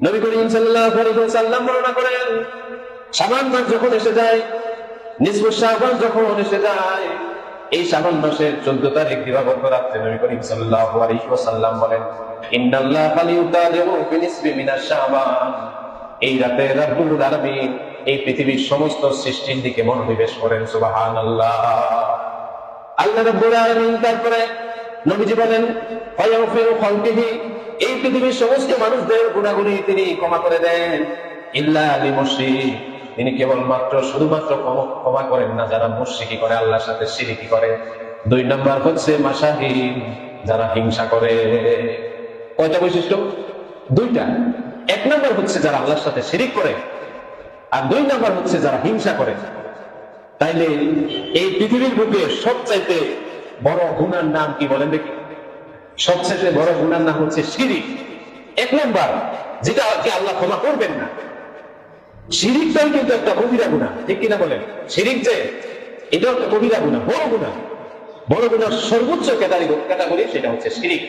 নবী করিম সাল্লাল্লাহু বর্ণনা করেন শাবান মাস যখন এসে যায় নিসফ শাবান যখন এসে যায়, এই শাবান মাসের 14 তারিখ দিবাগত রাতে নবী করিম সাল্লাল্লাহু বলেন এই পৃথিবীর সমস্ত সৃষ্টির দিকে করেন তারপরে নবীজি বলেন পৃথিবীর সমস্ত মানুষদের গুনাহগুলি তিনি ক্ষমা করে দেন। ইল্লা লিমুশরিক তিনি কেবলমাত্র শুধুমাত্র ক্ষমা করেন না, যারা মুশরিকি করে, আল্লাহর সাথে শিরিকি করে। দুই নাম্বার হচ্ছে মাসাহিন যারা হিংসা করে। কয়টা বৈশিষ্ট্য? দুইটা। এক নাম্বার হচ্ছে যারা আল্লাহর সাথে শিরিক করে, আর দুই নাম্বার হচ্ছে যারা হিংসা করে। তাইলে এই পৃথিবীর বুকে সবচাইতে বড় গুণার নাম কি বলেন দেখি। সবচাইতে বড় গুণার নাম হচ্ছে শিরিক। এক নম্বর, যেটা কি আল্লাহ ক্ষমা করবেন না। শিরিকটাই কিন্তু একটা কবিরা গুণা ঠিক কিনা বলেন? শিরিক যে এটা একটা কবিরা গুণা বড় গুণা বড় গুণার সর্বোচ্চ ক্যাটাগরি ক্যাটাগরি সেটা হচ্ছে শিরিক।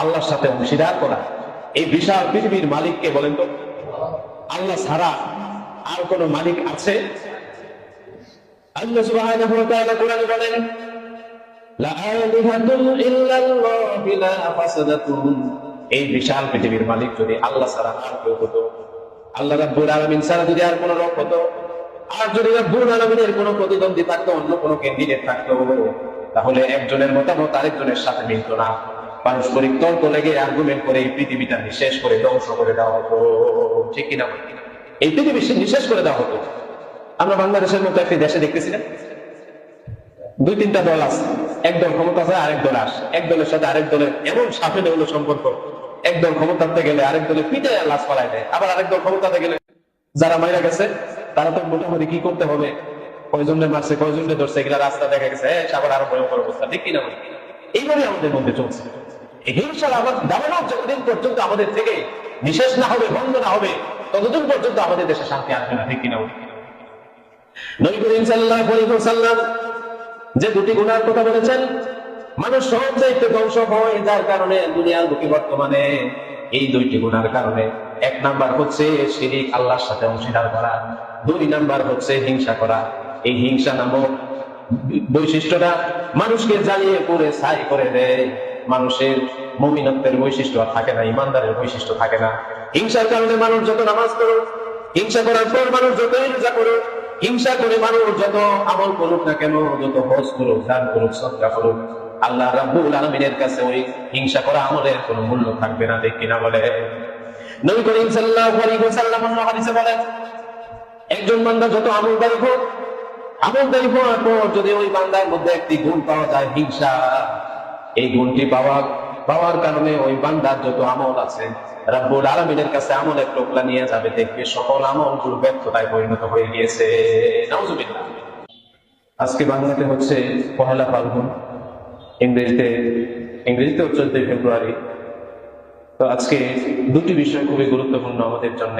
আল্লাহর সাথে অংশীদার করা। এই বিশাল পৃথিবীর মালিককে বলেন তো, আল্লাহ ছাড়া আর কোন মালিক আছে? আল্লাহ কোরআনে বলেন এই বিশাল পৃথিবীর মালিক যদি আল্লাহ ছাড়া আল্লাহ যদি আর কোন রব হতো, আর যদি আলামিনের কোনো প্রতিদ্বন্দ্বী থাকতো, অন্য কোনো ক্যান্ডিডেট থাকতো, তাহলে একজনের মতামত আরেকজনের সাথে মিলত না। পারস্পরিক তর্ক লেগে আর্গুমেন্ট করে এই পৃথিবীটা নিঃশেষ করে ধ্বংস করে দেওয়া হতো। ঠিক কিনা? এই পৃথিবী নিঃশেষ করে দেওয়া হতো। আমরা বাংলাদেশের মতো একটি দেশে দেখতেছি না? দুই তিনটা দল আছে। এক দল ক্ষমতা আছে, আরেক দল আস। এক দলের সাথে আরেক দলের এমন সাপে হলো সম্পর্ক। এক দল ক্ষমতাতে গেলে আরেক দলে পিঠে লাশ পালায় দেয়। আবার আরেক দল ক্ষমতাতে গেলে যারা মাইরা গেছে, তারা তো মোটামুটি কি করতে হবে? মারছে কয়জনে ধরছে, এগুলা রাস্তা দেখা গেছে। আবার আরও ভয়ঙ্কর অবস্থা, ঠিক কিনা এইভাবে আমাদের মধ্যে চলছে। হিংসার যতদিন পর্যন্ত আমাদের থেকে নিশেষ না হবে বন্ধ না হবে, ততদিন পর্যন্ত আমাদের দেশে শান্তি আসবে না, ঠিক কিনা? নবী করিম সাল্লাল্লাহু আলাইহি ওয়াসাল্লাম যে দুটি গুণার কথা বলেছেন, মানুষ সব চাইতে ধ্বংস হয়, যার কারণে দুনিয়ার বুকে বর্তমানে এই দুইটি গুণার কারণে। এক নাম্বার হচ্ছে শিরিক, আল্লাহর সাথে অংশীদার করা। দুই নাম্বার হচ্ছে হিংসা করা। এই হিংসা নামক বৈশিষ্ট্যটা মানুষকে জ্বালিয়ে পুড়ে ছাই করে দেয়। মানুষের মমিনত্বের বৈশিষ্ট্য আর থাকে না, ইমানদারের বৈশিষ্ট্য থাকে না। হিংসার কারণে মানুষ যত নামাজ করুক হিংসা করার পর মানুষ যতই রোজা করুক হিংসা করে মানুষ যত আমল করুক না কেন, যত হজ করুক, দান করুক সৎকা করুক, আল্লাহ রাব্বুল আলমিনের কাছে ওই হিংসা করা আমলের কোনো মূল্য থাকবে না, ঠিক কিনা বলে? নবী করিম সাল্লাল্লাহু আলাইহি একজন বান্দা যত আমলদারি হোক আমলদারি হওয়ার পর যদি ওই বান্দার মধ্যে একটি গুণ পাওয়া যায়, হিংসা, এই গুণটি পাওয়া পাওয়ার কারণে ওই বান্দার যত আমল আছে, রাব্বুল আলমিনের কাছে আমলের টোকলা নিয়ে যাবে, দেখবে সকল আমলগুলো ব্যর্থতায় পরিণত হয়ে গিয়েছে। আজকে বাংলাতে হচ্ছে পহেলা ফাল্গুন। ইংরেজিতে ইংরেজিতে চোদ্দই ফেব্রুয়ারি। তো আজকে দুটি বিষয় খুবই গুরুত্বপূর্ণ আমাদের জন্য।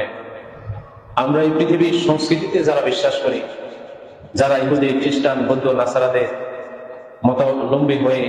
আমরা এই পৃথিবীর সংস্কৃতিতে যারা বিশ্বাস করি, যারা ইহুদি, খ্রিস্টান, বৌদ্ধ, নাসারাদের মতাবলম্বী হয়ে